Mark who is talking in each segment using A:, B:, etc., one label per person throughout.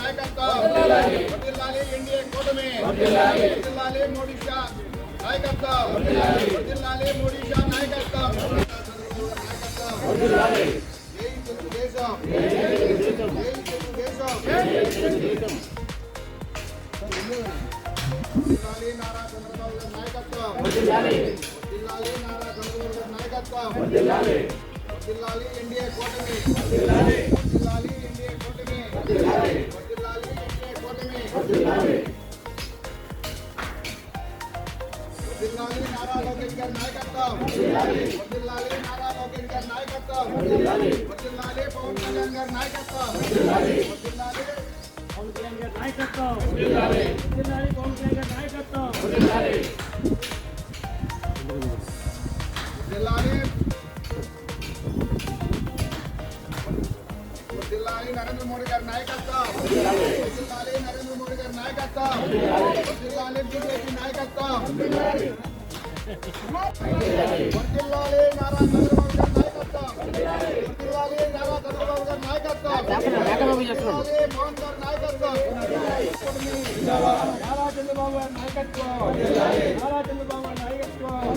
A: నాయకత్వం. జిల్లాలి ఎన్డీఏ కూటమి. జిల్లాలి మోడీ షా నాయకత్వం. జిల్లాలి మోడీ షా నాయకత్వం. జై తెలుగుదేశం జై తెలుగుదేశం జిల్లాలి నారా చంద్రబాబు గారి నాయకత్వం. జిల్లాలి నారా చంద్రబాబు గారి నాయకత్వం. జిల్లాలి ఎన్డీఏ కూటమి. జిల్లాలి ఎన్డీఏ కూటమి జిల్లాలి ఎన్డీఏ కూటమి. జిల్లాలి నారా లోకేష్ గారి నాయకత్వం జిల్లాలి నారా లోకేష్ గారి నాయకత్వం జిల్లాలి పవన్ కళ్యాణ్ గారి నాయకత్వం జిల్లాలి
B: పవన్ కళ్యాణ్ గారి నాయకత్వం జిల్లాలి పవన్ కళ్యాణ్ గారి నాయకత్వం
A: నాయకత్వం నారా చంద్రబాబు నాయకత్వం నారా చంద్రబాబు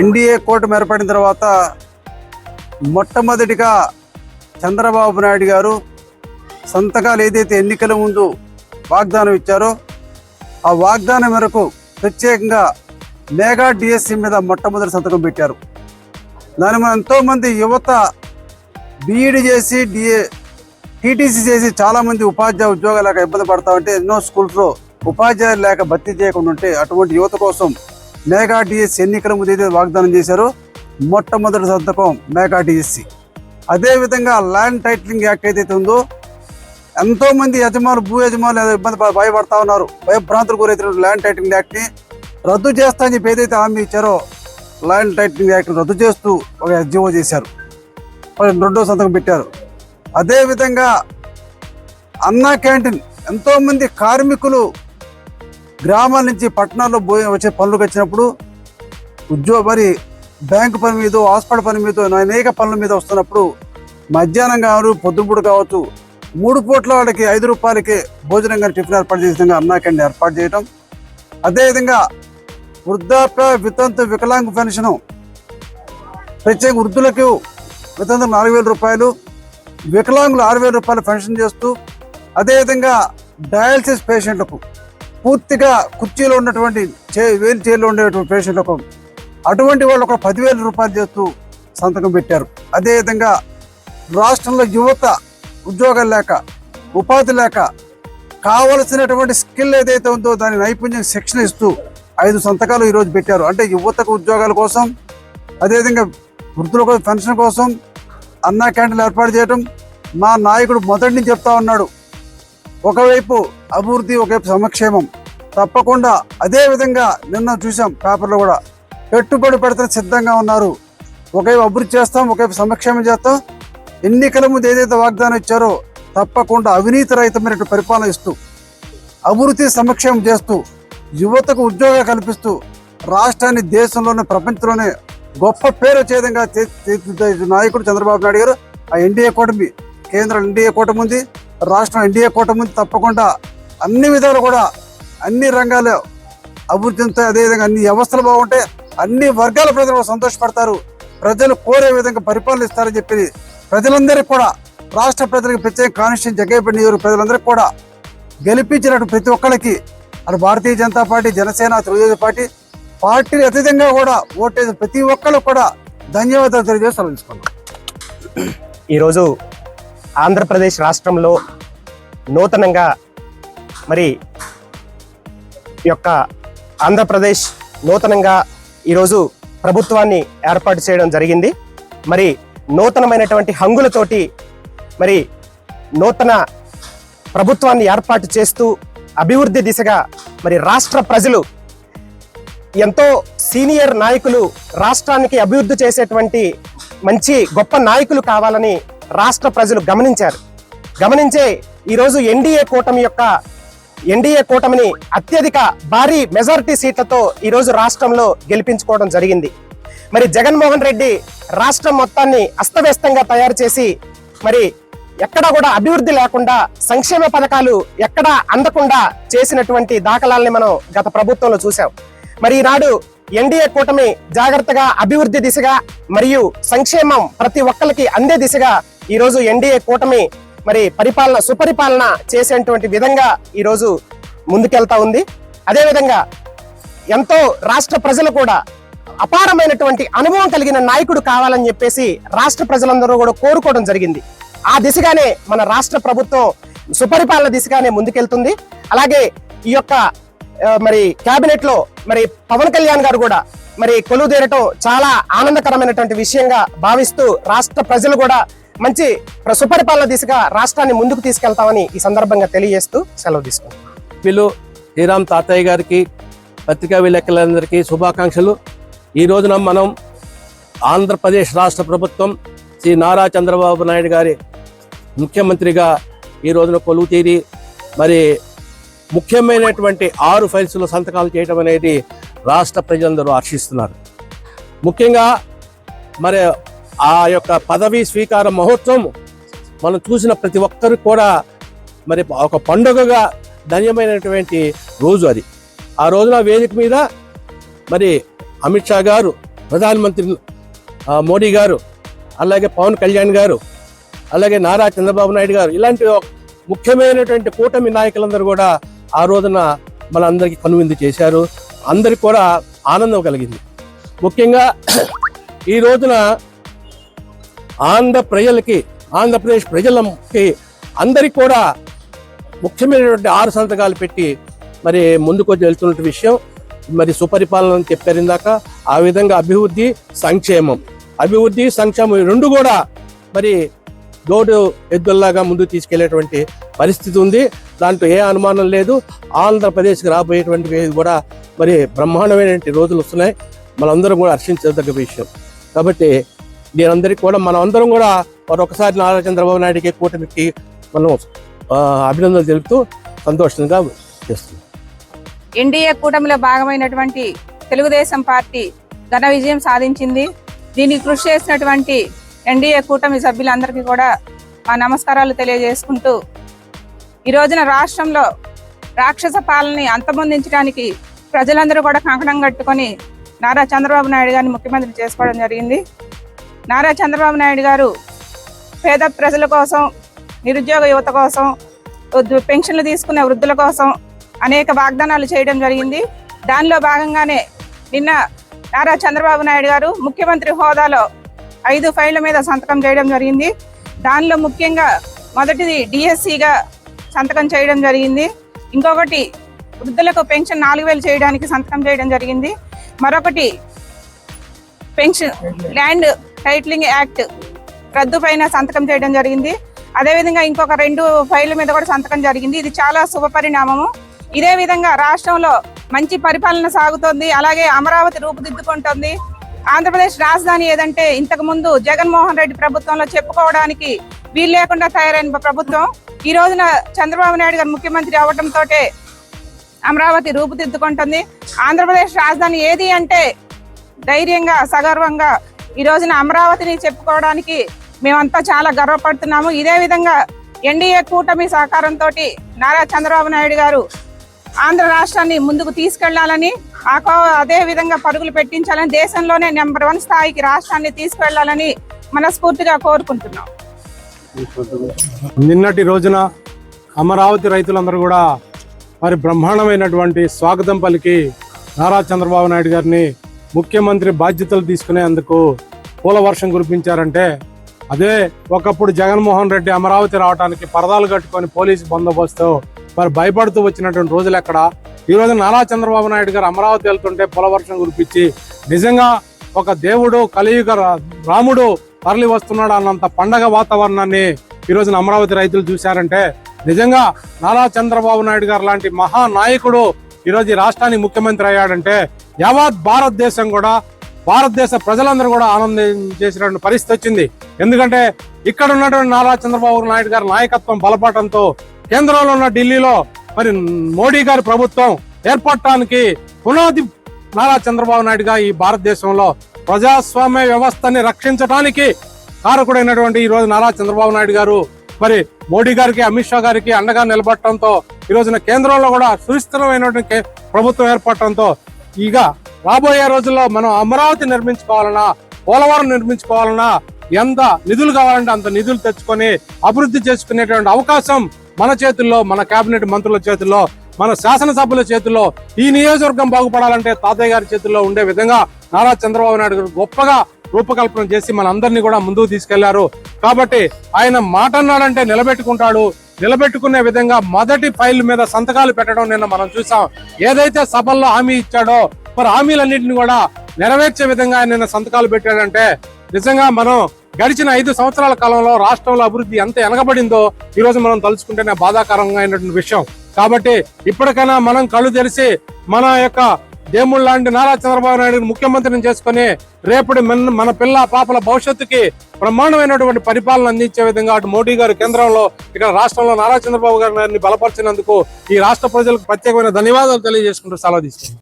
B: ఎన్డీఏ
C: కూటమి ఏర్పడిన తర్వాత మొట్టమొదటిగా చంద్రబాబు నాయుడు గారు సంతకాలు ఏదైతే ఎన్నికల ముందు వాగ్దానం ఇచ్చారో ఆ వాగ్దానం మేరకు ప్రత్యేకంగా మెగా డిఎస్సి మీద మొట్టమొదటి సంతకం పెట్టారు. దాని మీద ఎంతోమంది యువత బీఈడి చేసి డిఏ టీటీసీ చేసి చాలామంది ఉపాధ్యాయ ఉద్యోగాలు ఇబ్బంది పడతా ఉంటే ఎన్నో స్కూల్స్లో ఉపాధ్యాయులు లేక భర్తీ చేయకుండా ఉంటే అటువంటి యువత కోసం మెగా డిఎస్సి ఎన్నికల ముందు ఏదైతే వాగ్దానం చేశారో మొట్టమొదటి సంతకం మెగా డిఎస్సి. అదేవిధంగా ల్యాండ్ టైటిలింగ్ యాక్ట్ ఏదైతే ఉందో ఎంతోమంది యజమానులు భూ యజమానులు ఇబ్బంది భయపడతా ఉన్నారు. భయభ్రాంతులు గురైతే ల్యాండ్ టైటిలింగ్ యాక్ట్ని రద్దు చేస్తా అని చెప్పి ఏదైతే హామీ ఇచ్చారో ల్యాండ్ టైటిలింగ్ యాక్ట్ రద్దు చేస్తూ ఒక జీవో చేశారు. రెండో సంతకం పెట్టారు. అదేవిధంగా అన్నా క్యాంటీన్ ఎంతోమంది కార్మికులు గ్రామాల నుంచి పట్టణాల్లో పోయి వచ్చే పనులకు వచ్చినప్పుడు ఉద్యోగ మరి బ్యాంకు పని మీద హాస్పిటల్ పని మీద అనేక పనుల మీద వస్తున్నప్పుడు మధ్యాహ్నం కావచ్చు పొద్దుపూడు కావచ్చు మూడు పూట్ల వాళ్ళకి ఐదు రూపాయలకి భోజనం కానీ టిఫిన్ ఏర్పాటు చేసిన విధంగా అన్నా ఏర్పాటు చేయటం. అదేవిధంగా వృద్ధాప్య వితంతు వికలాంగ పెన్షను ప్రత్యేక వృద్ధులకు వితంతు నాలుగు వేల రూపాయలు వికలాంగులు ఆరు వేల రూపాయలు పెన్షన్ చేస్తూ అదేవిధంగా డయాలసిస్ పేషెంట్లకు పూర్తిగా కుర్చీలో ఉన్నటువంటి చే వేలు చైర్లో ఉండేటువంటి పేషెంట్లకు అటువంటి వాళ్ళు ఒక పదివేల రూపాయలు చేస్తూ సంతకం పెట్టారు. అదేవిధంగా రాష్ట్రంలో యువత ఉద్యోగాలు లేక ఉపాధి లేక కావలసినటువంటి స్కిల్ ఏదైతే ఉందో దాని నైపుణ్యం శిక్షణ ఇస్తూ ఐదు సంతకాలు ఈరోజు పెట్టారు. అంటే యువతకు ఉద్యోగాల కోసం అదేవిధంగా వృద్ధుల కోసం పెన్షన్ కోసం అన్నా క్యాంటీన్లు ఏర్పాటు చేయడం మా నాయకుడు మొదటి నుంచి చెప్తా ఉన్నాడు. ఒకవైపు అభివృద్ధి ఒకవైపు సంక్షేమం. తప్పకుండా అదే విధంగా నిన్న చూసాం పేపర్లో కూడా. పెట్టుబడి పెడితే సిద్ధంగా ఉన్నారు. ఒకవైపు అభివృద్ధి చేస్తాం ఒకవైపు సంక్షేమం చేస్తాం. ఎన్నికల ముందు ఏదైతే వాగ్దానం ఇచ్చారో తప్పకుండా అవినీతి రహితమైన పరిపాలన ఇస్తూ అభివృద్ధి సంక్షేమం చేస్తూ యువతకు ఉద్యోగాలు కల్పిస్తూ రాష్ట్రాన్ని దేశంలోనే ప్రపంచంలోనే గొప్ప పేరు వచ్చే విధంగా నాయకుడు చంద్రబాబు నాయుడు గారు. ఆ ఎన్డీఏ కూటమి కేంద్రం ఎన్డీఏ కూటమి ఉంది. రాష్ట్రం ఎన్డీఏ కూటమి ఉంది తప్పకుండా అన్ని విధాలు కూడా అన్ని రంగాలు అభివృద్ధి చెందుతాయి. అదేవిధంగా అన్ని వ్యవస్థలు బాగుంటే అన్ని వర్గాల ప్రజలు సంతోషపడతారు. ప్రజలు కోరే విధంగా పరిపాలన ఇస్తారని చెప్పి ప్రజలందరికీ కూడా రాష్ట్ర ప్రజలకు ప్రత్యేక కాన్స్టిట్యూన్ జగ్గేపల్లి నియోజక ప్రజలందరికీ కూడా గెలిపించినట్టు ప్రతి ఒక్కరికి అటు భారతీయ జనతా పార్టీ జనసేన తెలుగుదేశం పార్టీ పార్టీలు అతీతంగా కూడా ఓటేసిన ప్రతి ఒక్కరు కూడా ధన్యవాదాలు తెలియజేసి సెలవుకుంటున్నాం
D: ఈరోజు ఆంధ్రప్రదేశ్ రాష్ట్రంలో నూతనంగా మరి ఈ యొక్క ఆంధ్రప్రదేశ్ నూతనంగా ఈరోజు ప్రభుత్వాన్ని ఏర్పాటు చేయడం జరిగింది. మరి నూతనమైనటువంటి హంగులతోటి మరి నూతన ప్రభుత్వాన్ని ఏర్పాటు చేస్తూ అభివృద్ధి దిశగా మరి రాష్ట్ర ప్రజలు ఎంతో సీనియర్ నాయకులు రాష్ట్రానికి అభివృద్ధి చేసేటువంటి మంచి గొప్ప నాయకులు కావాలని రాష్ట్ర ప్రజలు గమనించారు. గమనించే ఈరోజు ఎన్డీఏ కూటమి యొక్క ఎన్డీఏ కూటమిని అత్యధిక భారీ మెజారిటీ సీట్లతో ఈరోజు రాష్ట్రంలో గెలిపించుకోవడం జరిగింది. మరి జగన్మోహన్ రెడ్డి రాష్ట్రం మొత్తాన్ని అస్తవ్యస్తంగా తయారు చేసి మరి ఎక్కడా కూడా అభివృద్ధి లేకుండా సంక్షేమ పథకాలు ఎక్కడా అందకుండా చేసినటువంటి దాఖలాల్ని మనం గత ప్రభుత్వంలో చూసాం మరి ఈనాడు ఎన్డీఏ కూటమి జాగ్రత్తగా అభివృద్ధి దిశగా మరియు సంక్షేమం ప్రతి ఒక్కరికి అందే దిశగా ఈరోజు ఎన్డీఏ కూటమి మరి పరిపాలన సుపరిపాలన చేసేటువంటి విధంగా ఈరోజు ముందుకెళ్తా ఉంది. అదేవిధంగా ఎంతో రాష్ట్ర ప్రజలు కూడా అపారమైనటువంటి అనుభవం కలిగిన నాయకుడు కావాలని చెప్పేసి రాష్ట్ర ప్రజలందరూ కూడా కోరుకోవడం జరిగింది. ఆ దిశగానే మన రాష్ట్ర ప్రభుత్వం సుపరిపాలన దిశగానే ముందుకెళ్తుంది. అలాగే ఈ యొక్క మరి కేబినెట్లో మరి పవన్ కళ్యాణ్ గారు కూడా మరి కొలువుదేరటం చాలా ఆనందకరమైనటువంటి విషయంగా భావిస్తూ రాష్ట్ర ప్రజలు కూడా మంచి సుపరిపాలన దిశగా రాష్ట్రాన్ని ముందుకు తీసుకెళ్తామని ఈ సందర్భంగా తెలియజేస్తూ సెలవు తీసుకుంటున్నాను
E: వీళ్ళు శ్రీరామ్ తాతయ్య గారికి పత్రికా విలేకరులందరికీ శుభాకాంక్షలు. ఈ రోజున మనం ఆంధ్రప్రదేశ్ రాష్ట్ర ప్రభుత్వం శ్రీ నారా చంద్రబాబు నాయుడు గారి ముఖ్యమంత్రిగా ఈ రోజున కొలువు తీరి మరి ముఖ్యమైనటువంటి ఆరు ఫైల్స్లో సంతకాలు చేయడం అనేది రాష్ట్ర ప్రజలందరూ హర్షిస్తున్నారు ముఖ్యంగా మరి ఆ యొక్క పదవి స్వీకార మహోత్సవం మనం చూసిన ప్రతి ఒక్కరు కూడా మరి ఒక పండుగగా ధన్యమైనటువంటి రోజు అది. ఆ రోజున వేదిక మీద మరి అమిత్ షా గారు ప్రధానమంత్రి మోడీ గారు అలాగే పవన్ కళ్యాణ్ గారు అలాగే నారా చంద్రబాబు నాయుడు గారు ఇలాంటి ముఖ్యమైనటువంటి కూటమి నాయకులందరూ కూడా ఆ రోజున మనందరికీ కనువిందు చేశారు. అందరికి కూడా ఆనందం కలిగింది. ముఖ్యంగా ఈ రోజున ఆంధ్ర ప్రజలకి ఆంధ్రప్రదేశ్ ప్రజలకి అందరికి కూడా ముఖ్యమైనటువంటి ఆరు సంతకాలు పెట్టి మరి ముందుకు వెళ్తున్న విషయం. మరి సుపరిపాలన అని చెప్పారు ఇందాక. ఆ విధంగా అభివృద్ధి సంక్షేమం. అభివృద్ధి సంక్షేమం రెండు కూడా మరి దోడు ఎద్దుల్లాగా ముందుకు తీసుకెళ్ళేటువంటి పరిస్థితి ఉంది. దాంట్లో ఏ అనుమానం లేదు. ఆంధ్రప్రదేశ్కి రాబోయేటువంటి కూడా మరి బ్రహ్మాండమైనటువంటి రోజులు వస్తున్నాయి. మనందరం కూడా హర్షించదగ్గ విషయం. కాబట్టి దీనందరికీ కూడా మనం అందరం కూడా మరొకసారి నారా చంద్రబాబు నాయుడికి కూటమికి మనం అభినందనలు తెలుపుతూ సంతోషంగా చేస్తున్నాం.
F: ఎన్డీఏ కూటమిలో భాగమైనటువంటి తెలుగుదేశం పార్టీ ఘన విజయం సాధించింది. దీనికి కృషి చేసినటువంటి ఎన్డీఏ కూటమి సభ్యులందరికీ కూడా మా నమస్కారాలు తెలియజేసుకుంటూ ఈ రోజున రాష్ట్రంలో రాక్షస పాలనని అంతమొందించడానికి ప్రజలందరూ కూడా కంకణం కట్టుకొని నారా చంద్రబాబు నాయుడు గారిని ముఖ్యమంత్రి చేసుకోవడం జరిగింది. నారా చంద్రబాబు నాయుడు గారు పేద ప్రజల కోసం నిరుద్యోగ యువత కోసం పెన్షన్లు తీసుకునే వృద్ధుల కోసం అనేక వాగ్దానాలు చేయడం జరిగింది. దానిలో భాగంగానే నిన్న నారా చంద్రబాబు నాయుడు గారు ముఖ్యమంత్రి హోదాలో ఐదు ఫైళ్ళ మీద సంతకం చేయడం జరిగింది. దానిలో ముఖ్యంగా మొదటిది డిఎస్సిగా సంతకం చేయడం జరిగింది. ఇంకొకటి వృద్ధులకు పెన్షన్ నాలుగు వేలు చేయడానికి సంతకం చేయడం జరిగింది. మరొకటి పెన్షన్ ల్యాండ్ టైట్లింగ్ యాక్ట్ రద్దు పైన సంతకం చేయడం జరిగింది. అదేవిధంగా ఇంకొక రెండు ఫైళ్ళ మీద కూడా సంతకం జరిగింది. ఇది చాలా శుభ పరిణామము. ఇదే విధంగా రాష్ట్రంలో మంచి పరిపాలన సాగుతోంది. అలాగే అమరావతి రూపుదిద్దుకుంటుంది. ఆంధ్రప్రదేశ్ రాజధాని ఏదంటే ఇంతకుముందు జగన్మోహన్ రెడ్డి ప్రభుత్వంలో చెప్పుకోవడానికి వీలు లేకుండా తయారైన ప్రభుత్వం. ఈ రోజున చంద్రబాబు నాయుడు గారు ముఖ్యమంత్రి అవడంతో అమరావతి రూపుదిద్దుకుంటుంది. ఆంధ్రప్రదేశ్ రాజధాని ఏది అంటే ధైర్యంగా సగర్వంగా ఈ రోజున అమరావతిని చెప్పుకోవడానికి మేమంతా చాలా గర్వపడుతున్నాము. ఇదే విధంగా ఎన్డీఏ కూటమి సహకారంతో నారా చంద్రబాబు నాయుడు గారు ఆంధ్ర రాష్ట్రాన్ని ముందుకు తీసుకెళ్ళాలని ఆ కో- అదే విధంగా పరుగులు పెట్టించాలని దేశంలోనే నెంబర్ వన్ స్థాయికి రాష్ట్రాన్ని తీసుకెళ్ళాలని మనస్ఫూర్తిగా కోరుకుంటున్నాం.
G: నిన్నటి రోజున అమరావతి రైతులందరూ కూడా మరి బ్రహ్మాండమైనటువంటి స్వాగతం పలికి నారా చంద్రబాబు నాయుడు గారిని ముఖ్యమంత్రి బాధ్యతలు తీసుకునేందుకు పూల వర్షం కురిపించారంటే అదే ఒకప్పుడు జగన్మోహన్ రెడ్డి అమరావతి రావడానికి పరదాలు కట్టుకొని పోలీసు బందోబస్తు మరి భయపడుతూ వచ్చినటువంటి రోజులు ఎక్కడ? ఈ రోజు నారా చంద్రబాబు నాయుడు గారు అమరావతి వెళ్తుంటే పొలవర్షం కురిపించి నిజంగా ఒక దేవుడు కలియుగ రాముడు తరలి వస్తున్నాడు అన్నంత పండగ వాతావరణాన్ని ఈరోజున అమరావతి రైతులు చూశారంటే నిజంగా నారా చంద్రబాబు నాయుడు గారు లాంటి మహానాయకుడు ఈ రోజు ఈ రాష్ట్రానికి ముఖ్యమంత్రి అయ్యాడంటే యావత్ భారతదేశం కూడా భారతదేశ ప్రజలందరూ కూడా ఆనందం చేసినటువంటి పరిస్థితి వచ్చింది. ఎందుకంటే ఇక్కడ ఉన్నటువంటి నారా చంద్రబాబు నాయుడు గారి నాయకత్వం బలపడటంతో కేంద్రంలో ఉన్న ఢిల్లీలో మరి మోడీ గారి ప్రభుత్వం ఏర్పడటానికి పునాది నారా చంద్రబాబు నాయుడుగా ఈ భారతదేశంలో ప్రజాస్వామ్య వ్యవస్థని రక్షించడానికి కారకుడైనటువంటి ఈ రోజు నారా చంద్రబాబు నాయుడు గారు మరి మోడీ గారికి అమిత్ షా గారికి అండగా నిలబడటంతో ఈ రోజున కేంద్రంలో కూడా సుస్థిరమైనటువంటి ప్రభుత్వం ఏర్పడటంతో ఇక రాబోయే రోజుల్లో మనం అమరావతి నిర్మించుకోవాలన్నా పోలవరం నిర్మించుకోవాలన్నా ఎంత నిధులు కావాలంటే అంత నిధులు తెచ్చుకొని అభివృద్ధి చేసుకునేటువంటి అవకాశం మన చేతుల్లో మన కేబినెట్ మంత్రుల చేతుల్లో మన శాసనసభ్యుల చేతుల్లో ఈ నియోజకవర్గం బాగుపడాలంటే తాతయ్య గారి చేతుల్లో ఉండే విధంగా నారా చంద్రబాబు నాయుడు గారు గొప్పగా రూపకల్పన చేసి మనందరినీ కూడా ముందుకు తీసుకెళ్ళారు. కాబట్టి ఆయన మాట అన్నాడంటే నిలబెట్టుకుంటాడు. నిలబెట్టుకునే విధంగా మొదటి ఫైల్ మీద సంతకాలు పెట్టడం నిన్న మనం చూసాం. ఏదైతే సభల్లో హామీ ఇచ్చాడో మరి హామీలన్నింటినీ కూడా నెరవేర్చే విధంగా ఆయన నిన్న సంతకాలు పెట్టాడంటే నిజంగా మనం గడిచిన ఐదు సంవత్సరాల కాలంలో రాష్ట్రంలో అభివృద్ధి ఎంత ఎనగబడిందో ఈ రోజు మనం తలుచుకుంటేనే బాధాకరంగా అయినటువంటి విషయం. కాబట్టి ఇప్పటికైనా మనం కళ్ళు తెరిచి మన యొక్క దేవుళ్ళ లాంటి నారా చంద్రబాబు నాయుడు ముఖ్యమంత్రిని చేసుకుని రేపటి మన మన పిల్ల పాపల భవిష్యత్తుకి బ్రహ్మాండమైనటువంటి పరిపాలన అందించే విధంగా అటు మోడీ గారు కేంద్రంలో ఇక్కడ రాష్ట్రంలో నారా చంద్రబాబు గారిని బలపరిచినందుకు ఈ రాష్ట్ర ప్రజలకు ప్రత్యేకమైన ధన్యవాదాలు తెలియజేసుకుంటూ సెలవు తీసుకుంటాం